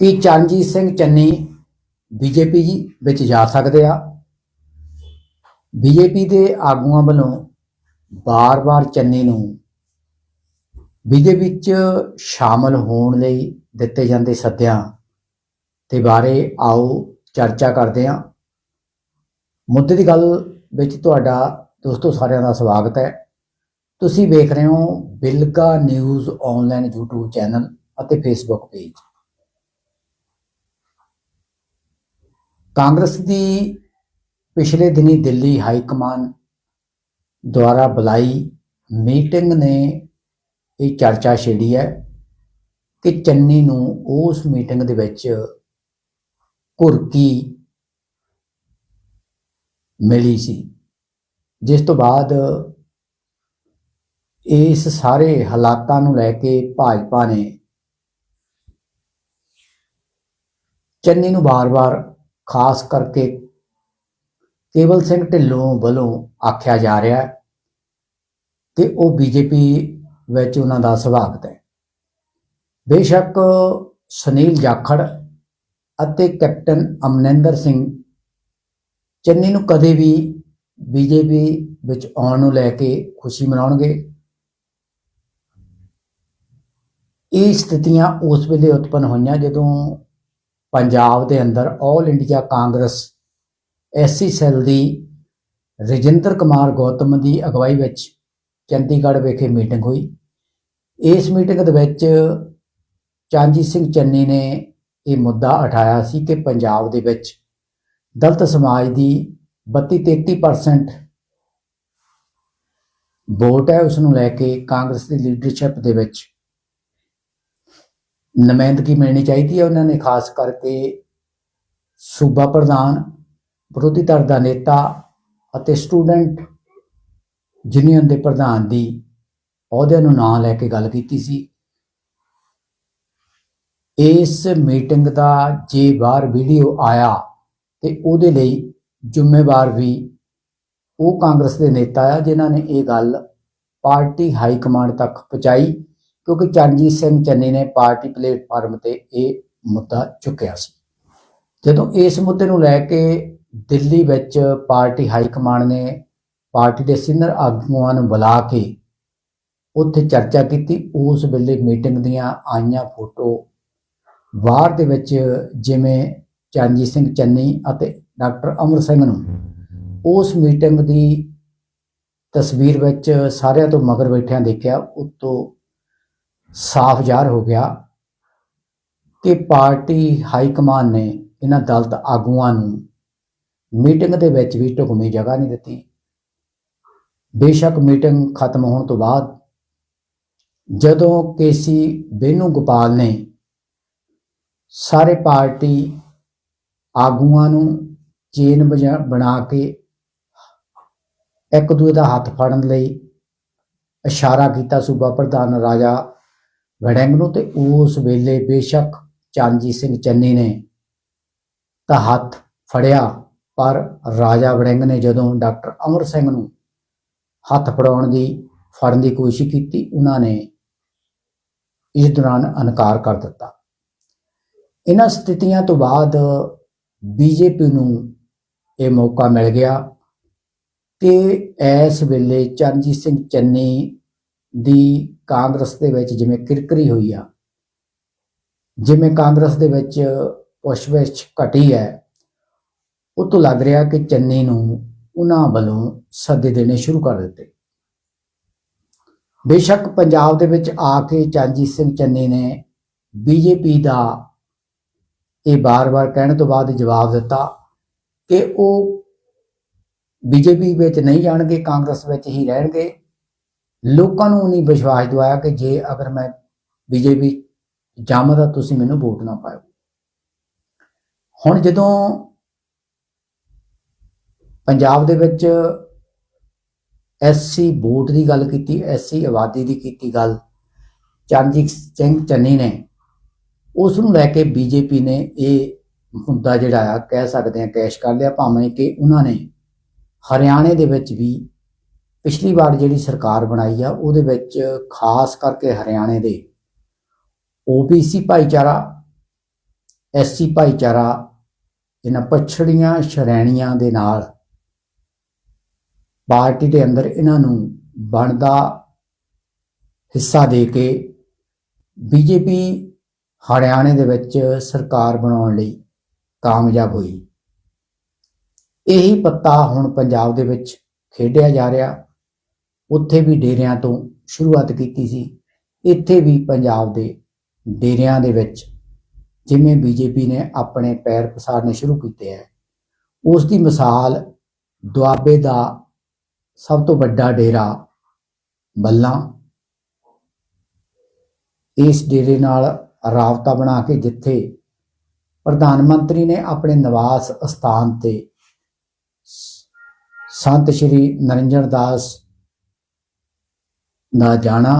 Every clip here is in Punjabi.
ਕਿ ਚਰਨਜੀਤ ਸਿੰਘ ਚੰਨੀ ਬੀਜੇਪੀ ਜੀ ਵਿੱਚ ਜਾ ਸਕਦੇ ਆ। ਬੀਜੇਪੀ ਦੇ ਆਗੂਆਂ ਵੱਲੋਂ ਬਾਰ-ਬਾਰ ਚੰਨੀ ਨੂੰ ਬੀਜੇਪੀ ਵਿੱਚ ਸ਼ਾਮਲ ਹੋਣ ਲਈ ਦਿੱਤੇ ਜਾਂਦੇ ਸੱਦਿਆਂ ਤੇ ਬਾਰੇ ਆਓ ਚਰਚਾ ਕਰਦੇ ਹਾਂ। ਮੁੱਦੇ ਦੀ ਗੱਲ ਵਿੱਚ ਤੁਹਾਡਾ ਦੋਸਤੋ ਸਾਰਿਆਂ ਦਾ ਸਵਾਗਤ ਹੈ। ਤੁਸੀਂ ਵੇਖ ਰਹੇ ਹੋ Bilga news online YouTube channel ਅਤੇ Facebook ਪੇਜ। ਕਾਂਗਰਸ ਦੀ ਪਿਛਲੇ ਦਿਨੀ ਦਿੱਲੀ ਹਾਈ ਕਮਾਨ ਦੁਆਰਾ ਬੁਲਾਈ ਮੀਟਿੰਗ ਨੇ ਇਹ ਚਰਚਾ ਛੇੜੀ ਹੈ ਕਿ ਚੰਨੀ ਨੂੰ ਉਸ ਮੀਟਿੰਗ ਦੇ ਵਿੱਚ ਘੁਰਕੀ ਮਿਲੀ ਸੀ, ਜਿਸ ਤੋਂ ਬਾਅਦ ਇਸ ਸਾਰੇ ਹਾਲਾਤਾਂ ਨੂੰ ਲੈ ਕੇ ਭਾਜਪਾ ਨੇ ਚੰਨੀ ਨੂੰ ਬਾਰ-ਬਾਰ ਖਾਸ ਕਰਕੇ ਕੇਵਲ ਸਿੰਘ ਢਿੱਲੋਂ ਵੱਲੋਂ ਆਖਿਆ ਜਾ ਰਿਹਾ ਹੈ ਕਿ ਉਹ ਬੀਜੇਪੀ ਵਿੱਚ ਉਹਨਾਂ ਦਾ ਸੁਭਾਗਤ ਹੈ। ਬੇਸ਼ੱਕ ਸੁਨੀਲ ਜਾਖੜ ਅਤੇ ਕੈਪਟਨ ਅਮਨਿੰਦਰ ਸਿੰਘ ਚੰਨੀ ਨੂੰ ਕਦੇ ਵੀ ਬੀਜੇਪੀ ਵਿੱਚ ਆਉਣ ਨੂੰ ਲੈ ਕੇ ਖੁਸ਼ੀ ਮਨਾਉਣਗੇ। ਇਹ ਸਥਿਤੀਆਂ ਉਸ ਵੇਲੇ ਉਤਪੰਨ ਹੋਈਆਂ ਜਦੋਂ ਪੰਜਾਬ ਦੇ ਅੰਦਰ all India Congress SC cell ਦੀ ਰਜਿੰਦਰ ਕੁਮਾਰ ਗੌਤਮ ਦੀ ਅਗਵਾਈ ਵਿੱਚ ਚੰਡੀਗੜ੍ਹ ਵਿਖੇ ਮੀਟਿੰਗ ਹੋਈ। ਇਸ ਮੀਟਿੰਗ ਦੇ ਵਿੱਚ ਚਾਂਜੀ ਸਿੰਘ ਚੰਨੀ ਨੇ ਇਹ ਮੁੱਦਾ ਉਠਾਇਆ ਸੀ ਕਿ ਪੰਜਾਬ ਦੇ ਵਿੱਚ ਦਲਤ ਸਮਾਜ ਦੀ 32-33% ਵੋਟ ਹੈ ਉਸ ਨੂੰ ਲੈ ਕੇ ਕਾਂਗਰਸ ਦੀ ਲੀਡਰਸ਼ਿਪ ਦੇ ਵਿੱਚ ਨੁਮਾਇੰਦਗੀ ਮਿਲਣੀ ਚਾਹੀਦੀ ਹੈ ਉਹਨਾਂ ਨੇ, ਖਾਸ ਕਰਕੇ ਸੂਬਾ ਪ੍ਰਧਾਨ, ਵਿਰੋਧੀ ਧਿਰ ਦਾ ਨੇਤਾ ਅਤੇ ਸਟੂਡੈਂਟ ਯੂਨੀਅਨ ਦੇ ਪ੍ਰਧਾਨ ਦੀ ਅਹੁਦਿਆਂ ਨੂੰ ਨਾਂ ਲੈ ਕੇ ਗੱਲ ਕੀਤੀ ਸੀ। ਇਸ ਮੀਟਿੰਗ ਦਾ ਜੇ ਬਾਹਰ ਵੀਡੀਓ ਆਇਆ ਤੇ ਉਹਦੇ ਲਈ ਜ਼ਿੰਮੇਵਾਰ ਵੀ ਉਹ ਕਾਂਗਰਸ ਦੇ ਨੇਤਾ ਆ, ਜਿਨ੍ਹਾਂ ਨੇ ਇਹ ਗੱਲ ਪਾਰਟੀ ਹਾਈ ਕਮਾਂਡ ਤੱਕ ਪਹੁੰਚਾਈ। ਕਿਉਂਕਿ ਚਰਨਜੀਤ ਸਿੰਘ ਚੰਨੀ ਨੇ ਪਾਰਟੀ ਪਲੇਟਫਾਰਮ ਤੇ ਇਹ ਮੁੱਦਾ ਚੁੱਕਿਆ ਸੀ। ਜਦੋਂ ਇਸ ਮੁੱਦੇ ਨੂੰ ਲੈ ਕੇ ਦਿੱਲੀ ਵਿੱਚ ਪਾਰਟੀ ਹਾਈ ਕਮਾਂਡ ਨੇ ਪਾਰਟੀ ਦੇ ਸੀਨੀਅਰ ਆਗੂਆਂ ਨੂੰ ਬੁਲਾ ਕੇ ਉੱਥੇ ਚਰਚਾ ਕੀਤੀ, ਉਸ ਵੇਲੇ ਮੀਟਿੰਗ ਦੀਆਂ ਆਈਆਂ ਫੋਟੋ ਬਾਹਰ ਦੇ ਵਿੱਚ ਜਿਵੇਂ ਚਰਨਜੀਤ ਸਿੰਘ ਚੰਨੀ ਅਤੇ ਡਾਕਟਰ ਅਮਰ ਸਿੰਘ ਨੂੰ। ਉਸ ਮੀਟਿੰਗ ਦੀ ਤਸਵੀਰ ਵਿੱਚ ਸਾਰਿਆਂ ਤੋਂ ਮਗਰ ਬੈਠਿਆਂ ਦੇਖਿਆ, ਉਤੋਂ ਸਾਫ਼ ਜ਼ਾਹਰ ਹੋ ਗਿਆ ਕਿ ਪਾਰਟੀ ਹਾਈ ਕਮਾਨ ਨੇ ਇਹਨਾਂ ਦਲਤ ਆਗੂਆਂ ਨੂੰ ਮੀਟਿੰਗ ਦੇ ਵਿੱਚ ਵੀ ਢੁਕਵੀਂ ਜਗ੍ਹਾ ਨਹੀਂ ਦਿੱਤੀ। ਬੇਸ਼ੱਕ ਮੀਟਿੰਗ ਖਤਮ ਹੋਣ ਤੋਂ ਬਾਅਦ ਜਦੋਂ ਕੇਸੀ ਬੇਨੂ ਗੋਪਾਲ ਨੇ ਸਾਰੇ ਪਾਰਟੀ ਆਗੂਆਂ ਨੂੰ ਚੇਨ ਬਜਾ- ਬਣਾ ਕੇ ਇੱਕ ਦੂਜੇ ਦਾ ਹੱਥ ਫੜਨ ਲਈ ਇਸ਼ਾਰਾ ਕੀਤਾ ਸੂਬਾ ਪ੍ਰਧਾਨ ਰਾਜਾ ਵੜਿੰਗ ਨੂੰ ਤੇ ਉਸ ਵੇਲੇ ਬੇਸ਼ੱਕ ਚਾਂਜੀ ਸਿੰਘ ਚੰਨੀ ਨੇ ਤਾਂ ਹੱਥ ਫੜਿਆ, ਪਰ ਰਾਜਾ ਵੜਿੰਗ ਨੇ ਜਦੋਂ ਡਾਕਟਰ ਅਮਰ ਸਿੰਘ ਨੂੰ ਹੱਥ ਫੜਾਉਣ ਦੀ, ਫੜਨ ਦੀ ਕੋਸ਼ਿਸ਼ ਕੀਤੀ, ਉਹਨਾਂ ਨੇ ਇਸ ਦੌਰਾਨ ਇਨਕਾਰ ਕਰ ਦਿੱਤਾ। ਇਹਨਾਂ ਸਥਿਤੀਆਂ ਤੋਂ ਬਾਅਦ ਬੀਜੇਪੀ ਨੂੰ ਇਹ ਮੌਕਾ ਮਿਲ ਗਿਆ ਕਿ ਇਸ ਵੇਲੇ ਚਰਨਜੀਤ ਸਿੰਘ ਚੰਨੀ ਦੀ ਕਾਂਗਰਸ ਦੇ ਵਿੱਚ ਜਿਵੇਂ ਕਿਰਕਰੀ ਹੋਈ ਆ, ਜਿਵੇਂ ਕਾਂਗਰਸ ਦੇ ਵਿੱਚ ਪੁਸ਼ਵਿਸ਼ ਘਟੀ ਹੈ, ਉਹ ਤੋਂ ਲੱਗ ਰਿਹਾ ਕਿ ਚੰਨੀ ਨੂੰ ਉਹਨਾਂ ਵੱਲੋਂ ਸੱਦੇ ਦੇਣੇ ਸ਼ੁਰੂ ਕਰ ਦਿੱਤੇ। ਬੇਸ਼ੱਕ ਪੰਜਾਬ ਦੇ ਵਿੱਚ ਆ ਕੇ ਚਰਨਜੀਤ ਸਿੰਘ ਚੰਨੀ ਨੇ ਬੀਜੇਪੀ ਦਾ ਇਹ ਬਾਰ-ਬਾਰ ਕਹਿਣ ਤੋਂ ਬਾਅਦ ਜਵਾਬ ਦਿੱਤਾ ਕਿ ਉਹ ਬੀਜੇਪੀ ਵਿੱਚ ਨਹੀਂ ਜਾਣਗੇ, ਕਾਂਗਰਸ ਵਿੱਚ ਹੀ ਰਹਿਣਗੇ। ਲੋਕਾਂ ਨੂੰ ਨਹੀਂ ਵਿਸ਼ਵਾਸ ਦਿਵਾਇਆ ਕਿ ਜੇ ਅਗਰ ਮੈਂ ਬੀਜੇਪੀ ਜਾਵਾਂ ਤਾਂ ਤੁਸੀਂ ਮੈਨੂੰ ਵੋਟ ਨਾ ਪਾਓ ਹੁਣ ਜਦੋਂ ਪੰਜਾਬ ਦੇ ਵਿੱਚ ਐਸਸੀ ਵੋਟ ਦੀ ਗੱਲ ਕੀਤੀ ਐਸਸੀ ਆਬਾਦੀ ਦੀ ਕੀਤੀ ਗੱਲ, ਚਰਨਜੀਤ ਸਿੰਘ ਚੰਨੀ ਨੇ, ਉਸ ਨੂੰ ਲੈ ਕੇ ਬੀਜੇਪੀ ਨੇ ਇਹ ਮੁੱਦਾ ਜਿਹੜਾ ਆ, ਕਹਿ ਸਕਦੇ ਆ, ਕੈਸ਼ ਕਰ ਲਿਆ। ਭਾਵੇਂ ਕਿ ਉਹਨਾਂ ਨੇ ਹਰਿਆਣੇ ਦੇ ਵਿੱਚ ਵੀ ਪਿਛਲੀ ਵਾਰ ਜਿਹੜੀ ਸਰਕਾਰ ਬਣਾਈ ਆ, ਉਹਦੇ ਵਿੱਚ ਖਾਸ ਕਰਕੇ ਹਰਿਆਣੇ ਦੇ ਓਬੀਸੀ ਭਾਈਚਾਰਾ ਐਸਸੀ ਭਾਈਚਾਰਾ, ਇਹਨਾਂ ਪਛੜੀਆਂ ਸ਼੍ਰੇਣੀਆਂ ਦੇ ਨਾਲ ਪਾਰਟੀ ਦੇ ਅੰਦਰ ਇਹਨਾਂ ਨੂੰ ਬਣਦਾ ਹਿੱਸਾ ਦੇ ਕੇ ਬੀਜੇਪੀ ਹਰਿਆਣੇ ਦੇ ਵਿੱਚ ਸਰਕਾਰ ਬਣਾਉਣ ਲਈ ਕਾਮਯਾਬ ਹੋਈ। ਇਹੀ ਪੱਤਾ ਹੁਣ ਪੰਜਾਬ ਦੇ ਵਿੱਚ ਖੇਡਿਆ ਜਾ ਰਿਹਾ। ਉੱਥੇ ਵੀ ਡੇਰਿਆਂ ਤੋਂ ਸ਼ੁਰੂਆਤ ਕੀਤੀ ਸੀ। ਇੱਥੇ ਵੀ ਪੰਜਾਬ ਦੇ ਡੇਰਿਆਂ ਦੇ ਵਿੱਚ ਜਿਵੇਂ ਬੀਜੇਪੀ ਨੇ ਆਪਣੇ ਪੈਰ ਪਸਾਰਨੇ ਸ਼ੁਰੂ ਕੀਤੇ ਹੈ। ਉਸ ਦੀ ਮਿਸਾਲ ਦੁਆਬੇ ਦਾ ਸਭ ਤੋਂ ਵੱਡਾ ਡੇਰਾ ਬੱਲਾ। ਇਸ ਡੇਰੇ ਨਾਲ ਰਾਬਤਾ ਬਣਾ ਕੇ ਜਿੱਥੇ ਪ੍ਰਧਾਨ ਮੰਤਰੀ ਨੇ ਆਪਣੇ ਨਿਵਾਸ ਸਥਾਨ ਤੇ ਸੰਤ ਸ਼੍ਰੀ ਨਰਿੰਦਰ ਦਾਸ ਦਾ ਜਾਣਾ।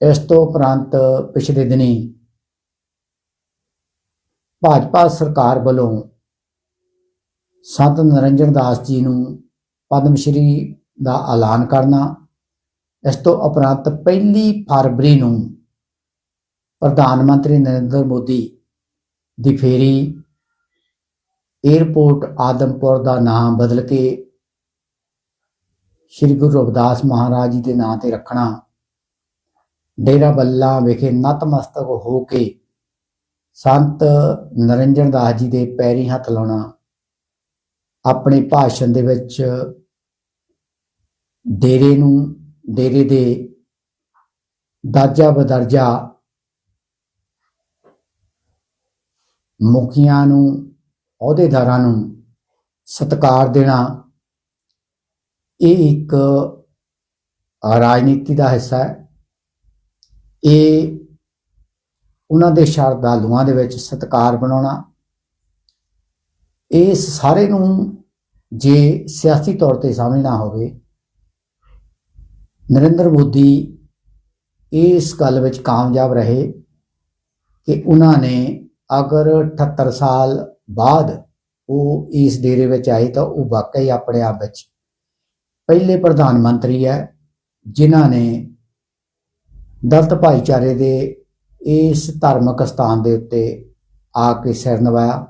ਇਸ ਤੋਂ ਉਪਰੰਤ ਪਿਛਲੇ ਦਿਨੀ ਭਾਜਪਾ ਸਰਕਾਰ ਵੱਲੋਂ ਸੰਤ ਨਰਿੰਦਰ ਦਾਸ ਜੀ ਨੂੰ ਪਦਮ ਸ਼੍ਰੀ ਦਾ ਐਲਾਨ ਕਰਨਾ, ਇਸ ਤੋਂ ਉਪਰੰਤ ਪਹਿਲੀ ਫਰਵਰੀ ਨੂੰ ਪ੍ਰਧਾਨ ਮੰਤਰੀ ਨਰਿੰਦਰ ਮੋਦੀ ਦੀ ਫੇਰੀ 에ਅਰਪੋਰਟ ਆਦਮਪੁਰ ਦਾ ਨਾਮ ਬਦਲ ਕੇ ਸ੍ਰੀ ਗੁਰੂ ਰਵਿਦਾਸ ਮਹਾਰਾਜ ਜੀ ਦੇ ਨਾਂ ਤੇ ਰੱਖਣਾ। ਡੇਰਾ ਬੱਲਾ ਵਿਖੇ ਨਤਮਸਤਕ ਹੋ ਕੇ ਸੰਤ ਨਰਿੰਦਰ ਦਾਸ ਜੀ ਦੇ ਪੈਰੀ ਹੱਥ ਲਾਉਣਾ। ਆਪਣੇ ਭਾਸ਼ਣ ਦੇ ਵਿੱਚ ਡੇਰੇ ਨੂੰ, ਡੇਰੇ ਦੇ ਦਰਜਾ ਬਦਰਜਾ ਮੁਖੀਆਂ ਨੂੰ, ਅਹੁਦੇਦਾਰਾਂ ਨੂੰ ਸਤਿਕਾਰ ਦੇਣਾ। ਇਹ ਇੱਕ ਰਾਜਨੀਤੀ ਦਾ ਹਿੱਸਾ ਹੈ। ਇਹ ਉਹਨਾਂ ਦੇ ਸ਼ਰਧਾਲੂਆਂ ਦੇ ਵਿੱਚ ਸਤਿਕਾਰ ਬਣਾਉਣਾ ਇਸ ਸਾਰੇ ਨੂੰ ਜੇ ਸਿਆਸੀ ਤੌਰ ਤੇ ਸਮਝਣਾ ਹੋਵੇ, ਨਰਿੰਦਰ ਮੋਦੀ ਇਸ ਗੱਲ ਵਿੱਚ ਕਾਮਯਾਬ ਰਹੇ ਕਿ ਉਹਨਾਂ ਨੇ ਅਗਰ 78 ਸਾਲ ਬਾਅਦ ਉਹ ਇਸ ਡੇਰੇ ਵਿੱਚ ਆਏ ਤਾਂ ਉਹ ਵਾਕਈ ਆਪਣੇ ਆਪ ਵਿੱਚ ਪਹਿਲੇ ਪ੍ਰਧਾਨ ਮੰਤਰੀ ਹੈ, ਜਿਨ੍ਹਾਂ ਨੇ ਦਲਤ ਭਾਈਚਾਰੇ ਦੇ ਇਸ ਧਾਰਮਿਕ ਸਥਾਨ ਦੇ ਉੱਤੇ ਆ ਕੇ ਸਿਰ ਨਵਾਇਆ।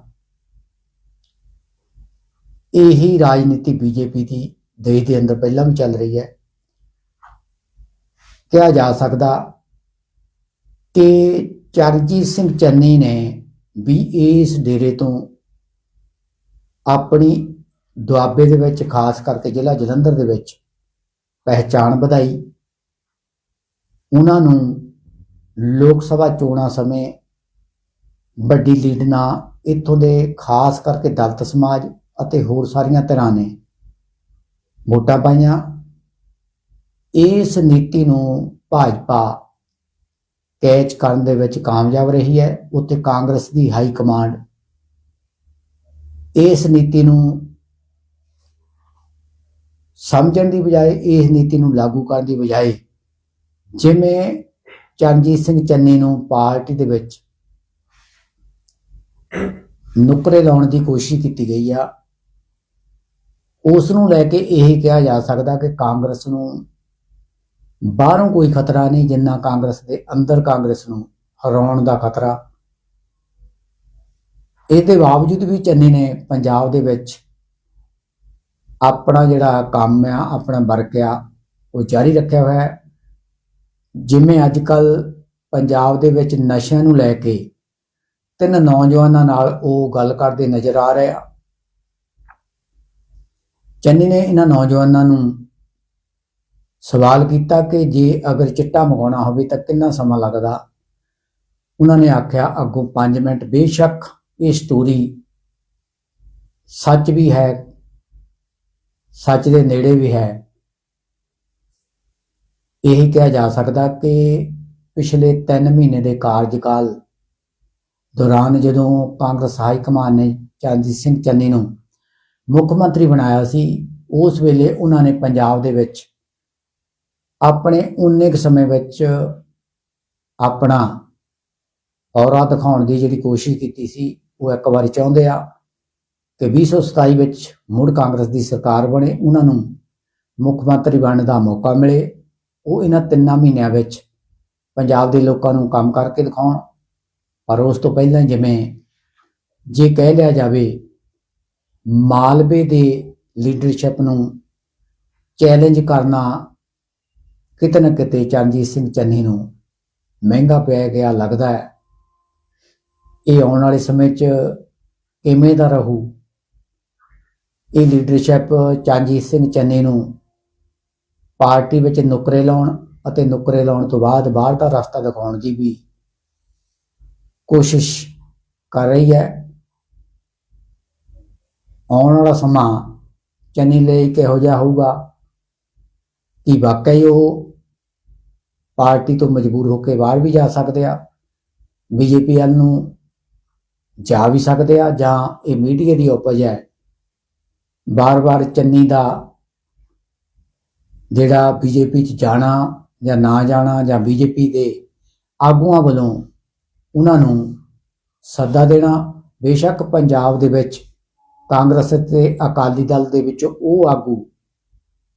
ਇਹੀ ਰਾਜਨੀਤੀ ਬੀਜੇਪੀ ਦੀ ਦੇਸ਼ ਦੇ ਅੰਦਰ ਪਹਿਲਾਂ ਵੀ ਚੱਲ ਰਹੀ ਹੈ। ਕਿਹਾ ਜਾ ਸਕਦਾ ਕਿ ਚਰਨਜੀਤ ਸਿੰਘ ਚੰਨੀ ਨੇ ਵੀ ਇਸ ਡੇਰੇ ਤੋਂ ਆਪਣੀ ਦੁਆਬੇ ਦੇ ਵਿੱਚ, ਖਾਸ ਕਰਕੇ ਜ਼ਿਲ੍ਹਾ ਜਲੰਧਰ ਦੇ ਵਿੱਚ ਪਹਿਚਾਣ ਵਧਾਈ। ਉਹਨਾਂ ਨੂੰ ਲੋਕ ਸਭਾ ਚੋਣਾਂ ਸਮੇਂ ਵੱਡੀ ਲੀਡ ਨਾਲ ਇੱਥੋਂ ਦੇ ਖਾਸ ਕਰਕੇ ਦਲਤ ਸਮਾਜ ਅਤੇ ਹੋਰ ਸਾਰੀਆਂ ਧਿਰਾਂ ਨੇ ਵੋਟਾਂ ਪਾਈਆਂ। ਇਸ ਨੀਤੀ ਨੂੰ ਭਾਜਪਾ ਕੈਚ ਕਰਨ ਦੇ ਵਿੱਚ ਕਾਮਯਾਬ ਰਹੀ ਹੈ। ਉੱਥੇ ਕਾਂਗਰਸ ਦੀ ਹਾਈ ਕਮਾਂਡ ਇਸ ਨੀਤੀ ਨੂੰ ਸਮਝਣ ਦੀ ਬਜਾਏ ਇਸ ਨੀਤੀ ਨੂੰ ਲਾਗੂ ਕਰਨ ਦੀ ਬਜਾਏ ਜਿਵੇਂ ਚਰਨਜੀਤ ਸਿੰਘ ਚੰਨੀ ਨੂੰ ਪਾਰਟੀ ਦੇ ਵਿੱਚ ਨੁਕਰੇ ਲਾਉਣ ਦੀ ਕੋਸ਼ਿਸ਼ ਕੀਤੀ ਗਈ ਆ ਉਸ ਨੂੰ ਲੈ ਕੇ ਇਹ ਕਿਹਾ ਜਾ ਸਕਦਾ ਕਿ ਕਾਂਗਰਸ ਨੂੰ ਬਾਹਰੋਂ ਕੋਈ ਖਤਰਾ ਨਹੀਂ, ਜਿੰਨਾ ਕਾਂਗਰਸ ਦੇ ਅੰਦਰ ਕਾਂਗਰਸ ਨੂੰ ਹਰਾਉਣ ਦਾ ਖਤਰਾ। ਇਹਦੇ ਬਾਵਜੂਦ ਵੀ ਚੰਨੀ ਨੇ ਪੰਜਾਬ ਦੇ ਵਿੱਚ ਆਪਣਾ ਜਿਹੜਾ ਕੰਮ ਆ, ਆਪਣਾ ਵਰਕ ਆ, ਉਹ ਜਾਰੀ ਰੱਖਿਆ ਹੋਇਆ ਹੈ। ਜਿਵੇਂ ਅੱਜ ਕੱਲ ਪੰਜਾਬ ਦੇ ਵਿੱਚ ਨਸ਼ਿਆਂ ਨੂੰ ਲੈ ਕੇ ਤਿੰਨ ਨੌਜਵਾਨਾਂ ਨਾਲ ਉਹ ਗੱਲ ਕਰਦੇ ਨਜ਼ਰ ਆ ਰਹੇ ਆ। ਚੰਨੀ ਨੇ ਇਹਨਾਂ ਨੌਜਵਾਨਾਂ ਨੂੰ ਸਵਾਲ ਕੀਤਾ ਕਿ ਜੇ ਅਗਰ ਚਿੱਟਾ ਮੰਗਾਉਣਾ ਹੋਵੇ ਤਾਂ ਕਿੰਨਾ ਸਮਾਂ ਲੱਗਦਾ? ਉਹਨਾਂ ਨੇ ਆਖਿਆ, ਅੱਗੋਂ 5 ਮਿੰਟ, ਬੇਸ਼ੱਕ ਇਹ ਸਟੋਰੀ ਸੱਚ ਵੀ ਹੈ ਸੱਚ ਦੇ ਨੇੜੇ ਵੀ ਹੈ। ਇਹ ਕਿਹਾ ਜਾ ਸਕਦਾ ਕਿ ਪਿਛਲੇ 3 ਮਹੀਨੇ ਦੇ ਕਾਰਜਕਾਲ ਦੌਰਾਨ ਜਦੋਂ ਕਾਂਗਰਸ ਹਾਈ ਕਮਾਨ ਨੇ ਚਰਨਜੀਤ ਸਿੰਘ ਚੰਨੀ ਨੂੰ ਮੁੱਖ ਮੰਤਰੀ ਬਣਾਇਆ ਸੀ, ਉਸ ਵੇਲੇ ਉਹਨਾਂ ਨੇ ਪੰਜਾਬ ਦੇ ਵਿੱਚ ਆਪਣੇ ਉਨੇ ਕੁ ਸਮੇਂ ਵਿੱਚ ਆਪਣਾ ਔਰਾ ਦਿਖਾਉਣ ਦੀ ਜਿਹੜੀ ਕੋਸ਼ਿਸ਼ ਕੀਤੀ ਸੀ, ਉਹ ਇੱਕ ਵਾਰੀ ਚਾਹੁੰਦੇ ਆ। ਕਿ 2027 ਵਿੱਚ ਮੁੜ ਕਾਂਗਰਸ ਦੀ ਸਰਕਾਰ ਬਣੇ, ਉਹਨਾਂ ਨੂੰ ਮੁੱਖ ਮੰਤਰੀ ਬਣਨ ਦਾ ਮੌਕਾ ਮਿਲੇ। ਉਹ ਇਹਨਾਂ ਤਿੰਨਾਂ ਮਹੀਨਿਆਂ ਵਿੱਚ ਪੰਜਾਬ ਦੇ ਲੋਕਾਂ ਨੂੰ ਕੰਮ ਕਰਕੇ ਦਿਖਾਉਣ। ਪਰ ਉਸ ਤੋਂ ਪਹਿਲਾਂ ਜਿਵੇਂ ਜੇ ਕਹਿ ਲਿਆ ਜਾਵੇ, ਮਾਲਵੇ ਦੇ ਲੀਡਰਸ਼ਿਪ ਨੂੰ ਚੈਲੰਜ ਕਰਨਾ ਕਿਤੇ ਨਾ ਕਿਤੇ ਚਰਨਜੀਤ ਸਿੰਘ ਚੰਨੀ ਨੂੰ ਮਹਿੰਗਾ ਪਿਆ ਗਿਆ ਲੱਗਦਾ ਹੈ। ਇਹ ਆਉਣ ਵਾਲੇ ਸਮੇਂ 'ਚ ਕਿਵੇਂ ਦਾ ਰਹੂ? ਇਹ ਲੀਡਰਸ਼ਿਪ ਚਰਨਜੀਤ ਸਿੰਘ ਚੰਨੀ ਨੂੰ ਪਾਰਟੀ ਵਿੱਚ ਨੁਕਰੇ ਲਾਉਣ ਅਤੇ ਨੁਕਰੇ ਲਾਉਣ ਤੋਂ ਬਾਅਦ ਬਾਹਰ ਦਾ ਰਸਤਾ ਦਿਖਾਉਣ ਦੀ ਵੀ ਕੋਸ਼ਿਸ਼ ਕਰ ਰਹੀ ਹੈ। ਆਉਣ ਵਾਲਾ ਸਮਾਂ ਚੰਨੀ ਲਈ ਕਿਹੋ ਜਿਹਾ ਹੋਊਗਾ ਕਿ ਵਾਕਈ ਉਹ ਪਾਰਟੀ ਤੋਂ ਮਜਬੂਰ ਹੋ ਕੇ ਬਾਹਰ ਵੀ ਜਾ ਸਕਦੇ ਆ, ਬੀਜੇਪੀ ਵੱਲ ਨੂੰ ਜਾ ਵੀ ਸਕਦੇ ਆ ਜਾਂ ਇਹ ਮੀਡੀਆ ਦੀ ਉਪਜ ਹੈ ਬਾਰ-ਬਾਰ ਚੰਨੀ ਦਾ ਜਿਹੜਾ ਬੀਜੇਪੀ 'ਚ ਜਾਣਾ ਜਾਂ ਨਾ ਜਾਣਾ ਜਾਂ ਬੀਜੇਪੀ ਦੇ ਆਗੂਆਂ ਵੱਲੋਂ ਉਹਨਾਂ ਨੂੰ ਸੱਦਾ ਦੇਣਾ, ਬੇਸ਼ੱਕ ਪੰਜਾਬ ਦੇ ਵਿੱਚ ਕਾਂਗਰਸ ਤੇ ਅਕਾਲੀ ਦਲ ਦੇ ਵਿੱਚ ਉਹ ਆਗੂ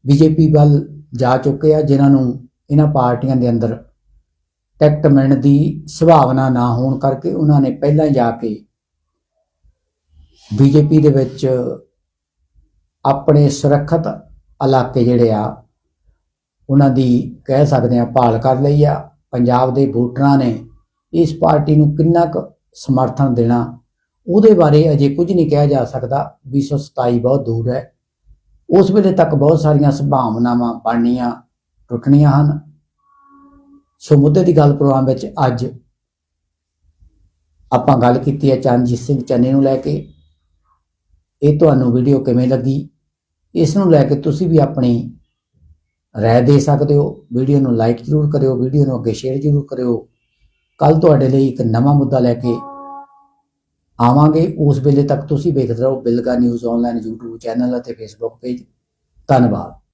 ਬੀਜੇਪੀ ਵੱਲ ਜਾ ਚੁੱਕੇ ਆ, ਜਿਨ੍ਹਾਂ ਨੂੰ ਇਹਨਾਂ ਪਾਰਟੀਆਂ ਦੇ ਅੰਦਰ ਟਿਕਟ ਮਿਲਣ ਦੀ ਸੰਭਾਵਨਾ ਨਾ ਹੋਣ ਕਰਕੇ ਉਹਨਾਂ ਨੇ ਪਹਿਲਾਂ ਜਾ ਕੇ ਬੀਜੇਪੀ ਦੇ ਵਿੱਚ ਆਪਣੇ ਸੁਰੱਖਿਅਤ ਇਲਾਕੇ ਜਿਹੜੇ ਆ, ਉਹਨਾਂ ਦੀ ਕਹਿ ਸਕਦੇ ਆ, ਭਾਲ ਕਰ ਲਈ ਆ। ਪੰਜਾਬ ਦੇ ਵੋਟਰਾਂ ਨੇ ਇਸ ਪਾਰਟੀ ਨੂੰ ਕਿੰਨਾ ਕੁ ਸਮਰਥਨ ਦੇਣਾ, ਉਹਦੇ ਬਾਰੇ ਅਜੇ ਕੁਝ ਨਹੀਂ ਕਿਹਾ ਜਾ ਸਕਦਾ 227 ਬਹੁਤ ਦੂਰ ਹੈ। ਉਸ ਵੇਲੇ ਤੱਕ ਬਹੁਤ ਸਾਰੀਆਂ ਸੰਭਾਵਨਾਵਾਂ ਬਣਨੀਆਂ, ਟੁੱਟਣੀਆਂ ਹਨ। ਸੋ ਮੁੱਦੇ ਦੀ ਗੱਲ ਪ੍ਰੋਗਰਾਮ ਵਿੱਚ ਅੱਜ ਆਪਾਂ ਗੱਲ ਕੀਤੀ ਹੈ ਚਰਨਜੀਤ ਸਿੰਘ ਚੰਨੀ ਨੂੰ ਲੈ ਕੇ। ਇਹ ਤੁਹਾਨੂੰ ਵੀਡੀਓ ਕਿਵੇਂ ਲੱਗੀ? ਇਸ ਨੂੰ ਲੈ ਕੇ ਤੁਸੀਂ ਵੀ ਆਪਣੀ ਰਾਏ ਦੇ ਸਕਦੇ ਹੋ। ਵੀਡੀਓ ਨੂੰ ਲਾਈਕ ਜ਼ਰੂਰ ਕਰਿਓ ਵੀਡੀਓ ਨੂੰ ਅੱਗੇ ਸ਼ੇਅਰ ਜ਼ਰੂਰ ਕਰਿਓ। ਕੱਲ ਤੁਹਾਡੇ ਲਈ ਇੱਕ ਨਵਾਂ ਮੁੱਦਾ ਲੈ ਕੇ ਆਵਾਂਗੇ। ਉਸ ਵੇਲੇ ਤੱਕ ਤੁਸੀਂ ਵੇਖਦੇ ਰਹੋ Bilga news online YouTube channel ਅਤੇ Facebook ਪੇਜ ਧੰਨਵਾਦ।